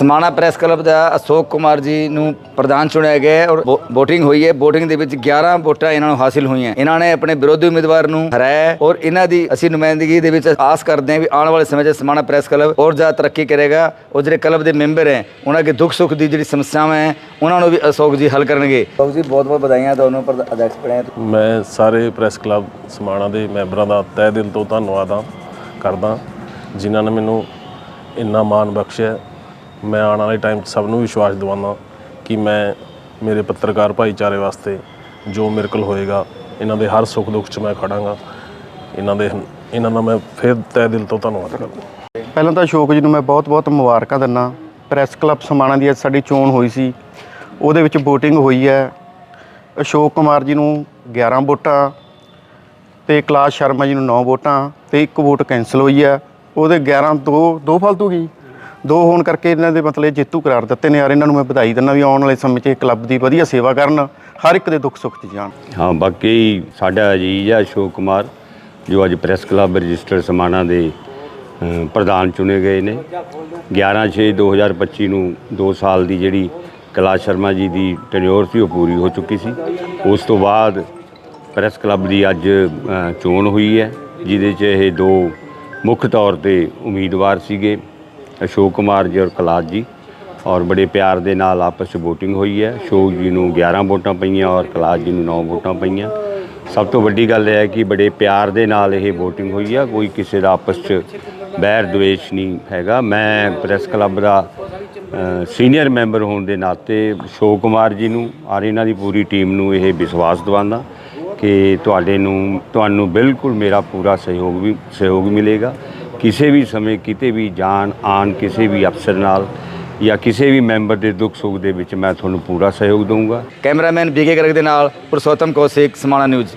Samana press club ਦਾ ਅਸ਼ੋਕ ਕੁਮਾਰ ਜੀ ਨੂੰ ਪ੍ਰਧਾਨ ਚੁਣਿਆ ਗਿਆ ਔਰ VOTING ਹੋਈ ਹੈ। VOTING ਦੇ ਵਿੱਚ 11 ਵੋਟਾਂ ਇਹਨਾਂ ਨੂੰ ਹਾਸਿਲ ਹੋਈਆਂ। ਇਹਨਾਂ ਨੇ ਆਪਣੇ ਵਿਰੋਧੀ ਉਮੀਦਵਾਰ ਨੂੰ ਹਰਾਇਆ ਔਰ ਇਹਨਾਂ ਦੀ ਅਸੀਂ ਨੁਮਾਇੰਦਗੀ ਦੇ ਵਿੱਚ ਆਸ ਕਰਦੇ ਹਾਂ ਵੀ ਆਉਣ ਵਾਲੇ ਸਮੇਂ 'ਚ ਸਮਾਣਾ ਪ੍ਰੈਸ ਕਲੱਬ ਹੋਰ ਜ਼ਿਆਦਾ ਤਰੱਕੀ ਕਰੇਗਾ। ਔਰ ਜਿਹੜੇ ਕਲੱਬ ਦੇ ਮੈਂਬਰ ਹੈ, ਉਹਨਾਂ ਦੇ ਦੁੱਖ ਸੁੱਖ ਦੀ ਜਿਹੜੀ ਸਮੱਸਿਆਵਾਂ ਹੈ, ਉਹਨਾਂ ਨੂੰ ਵੀ ਅਸ਼ੋਕ ਜੀ ਹੱਲ ਕਰਨਗੇ। ਅਸ਼ੋਕ ਜੀ ਬਹੁਤ ਬਹੁਤ ਵਧਾਈਆਂ ਤੁਹਾਨੂੰ ਪਰ ਅਧਿਕਸ਼ ਬਣੇ ਮੈਂ ਸਾਰੇ ਪ੍ਰੈਸ ਕਲੱਬ ਸਮਾਣਾ ਦੇ ਮੈਂਬਰਾਂ ਦਾ ਤਹਿ ਦਿਲ ਤੋਂ ਧੰਨਵਾਦ ਆ, ਕਰਦਾ ਜਿਨ੍ਹਾਂ ਨੇ ਮੈਨੂੰ ਇੰਨਾ ਮਾਣ ਬਖਸ਼ਿਆ। ਮੈਂ ਆਉਣ ਵਾਲੇ ਟਾਈਮ 'ਚ ਸਭ ਨੂੰ ਵਿਸ਼ਵਾਸ ਦਿਵਾਉਂਦਾ ਕਿ ਮੈਂ ਮੇਰੇ ਪੱਤਰਕਾਰ ਭਾਈਚਾਰੇ ਵਾਸਤੇ ਜੋ ਮੇਰੇ ਕੋਲ ਹੋਏਗਾ, ਇਹਨਾਂ ਦੇ ਹਰ ਸੁੱਖ ਦੁੱਖ 'ਚ ਮੈਂ ਖੜਾਂਗਾ। ਇਹਨਾਂ ਦੇ, ਇਹਨਾਂ ਦਾ ਮੈਂ ਫਿਰ ਤਹਿ ਦਿਲ ਤੋਂ ਧੰਨਵਾਦ ਕਰਦਾ। ਪਹਿਲਾਂ ਤਾਂ ਅਸ਼ੋਕ ਜੀ ਨੂੰ ਮੈਂ ਬਹੁਤ-ਬਹੁਤ ਮੁਬਾਰਕਾਂ ਦਿੰਦਾ। ਪ੍ਰੈਸ ਕਲੱਬ ਸਮਾਣਾ ਦੀ ਅੱਜ ਸਾਡੀ ਚੋਣ ਹੋਈ ਸੀ। ਉਹਦੇ ਵਿੱਚ VOTING ਹੋਈ ਹੈ। ਅਸ਼ੋਕ ਕੁਮਾਰ ਜੀ ਨੂੰ 11 ਵੋਟਾਂ ਤੇ ਕੈਲਾਸ਼ ਸ਼ਰਮਾ ਜੀ ਨੂੰ 9 ਵੋਟਾਂ ਤੇ ਇੱਕ ਵੋਟ ਕੈਂਸਲ ਹੋਈ ਹੈ। ਉਹਦੇ 11 ਦੋ ਦੋ ਫਾਲਤੂ ਗਈ ਦੋ ਹੋਣ ਕਰਕੇ ਇਹਨਾਂ ਦੇ ਮਤਲਬ ਜੇਤੂ ਕਰਾਰ ਦਿੱਤੇ ਨੇ ਯਾਰ ਇਹਨਾਂ ਨੂੰ ਮੈਂ ਵਧਾਈ ਦਿੰਦਾ ਵੀ ਆਉਣ ਵਾਲੇ ਸਮੇਂ 'ਚ ਇਹ ਕਲੱਬ ਦੀ ਵਧੀਆ ਸੇਵਾ ਕਰਨ, ਹਰ ਇੱਕ ਦੇ ਦੁੱਖ ਸੁੱਖ 'ਚ ਜਾਣ। ਹਾਂ, ਬਾਕੀ ਸਾਡਾ ਅਜੀਜ਼ ਹੈ ਅਸ਼ੋਕ ਕੁਮਾਰ, ਜੋ ਅੱਜ ਪ੍ਰੈਸ ਕਲੱਬ ਰਜਿਸਟਰਡ ਸਮਾਣਾ ਦੇ ਪ੍ਰਧਾਨ ਚੁਣੇ ਗਏ ਨੇ। 11/6/2025 ਨੂੰ 2 ਸਾਲ ਦੀ ਜਿਹੜੀ ਕੈਲਾਸ਼ ਸ਼ਰਮਾ ਜੀ ਦੀ ਟੈਨਿਓਰ ਸੀ, ਉਹ ਪੂਰੀ ਹੋ ਚੁੱਕੀ ਸੀ। ਉਸ ਤੋਂ ਬਾਅਦ ਪ੍ਰੈਸ ਕਲੱਬ ਦੀ ਅੱਜ ਚੋਣ ਹੋਈ ਹੈ, ਜਿਹਦੇ 'ਚ ਇਹ ਦੋ ਮੁੱਖ ਤੌਰ ਤੇ ਉਮੀਦਵਾਰ ਸੀਗੇ। ਅਸ਼ੋਕ ਕੁਮਾਰ ਜੀ ਔਰ ਕੈਲਾਸ਼ ਜੀ ਔਰ ਬੜੇ ਪਿਆਰ ਦੇ ਨਾਲ ਆਪਸ 'ਚ VOTING ਹੋਈ ਹੈ। ਅਸ਼ੋਕ ਜੀ ਨੂੰ 11 ਵੋਟਾਂ ਪਈਆਂ ਔਰ ਕਲਾਸ ਜੀ ਨੂੰ 9 ਵੋਟਾਂ ਪਈਆਂ। ਸਭ ਤੋਂ ਵੱਡੀ ਗੱਲ ਇਹ ਹੈ ਕਿ ਬੜੇ ਪਿਆਰ ਦੇ ਨਾਲ ਇਹ VOTING ਹੋਈ ਹੈ ਕੋਈ ਕਿਸੇ ਦਾ ਆਪਸ 'ਚ ਬੈਰ ਦੁਵੇਸ਼ ਨਹੀਂ ਹੈਗਾ। ਮੈਂ ਪ੍ਰੈਸ ਕਲੱਬ ਦਾ ਸੀਨੀਅਰ ਮੈਂਬਰ ਹੋਣ ਦੇ ਨਾਤੇ ਅਸ਼ੋਕ ਕੁਮਾਰ ਜੀ ਨੂੰ ਔਰ ਇਹਨਾਂ ਦੀ ਪੂਰੀ ਟੀਮ ਨੂੰ ਇਹ ਵਿਸ਼ਵਾਸ ਦਿਵਾਉਂਦਾ ਕਿ ਤੁਹਾਡੇ ਨੂੰ, ਤੁਹਾਨੂੰ ਬਿਲਕੁਲ ਮੇਰਾ ਪੂਰਾ ਸਹਿਯੋਗ ਵੀ, ਸਹਿਯੋਗ ਮਿਲੇਗਾ। ਕਿਸੇ ਵੀ ਸਮੇਂ ਕਿਤੇ ਵੀ ਜਾਣ, ਆਣ ਕਿਸੇ ਵੀ ਅਫਸਰ ਨਾਲ ਜਾਂ ਕਿਸੇ ਵੀ ਮੈਂਬਰ ਦੇ ਦੁੱਖ ਸੁੱਖ ਦੇ ਵਿੱਚ ਮੈਂ ਤੁਹਾਨੂੰ ਪੂਰਾ ਸਹਿਯੋਗ ਦਊਂਗਾ। ਕੈਮਰਾਮੈਨ ਬੀਕੇ ਗਰਗ ਦੇ ਨਾਲ ਪੁਰਸ਼ੋਤਮ ਕੌਸ਼ਿਕ ਸਮਾਣਾ ਨਿਊਜ਼।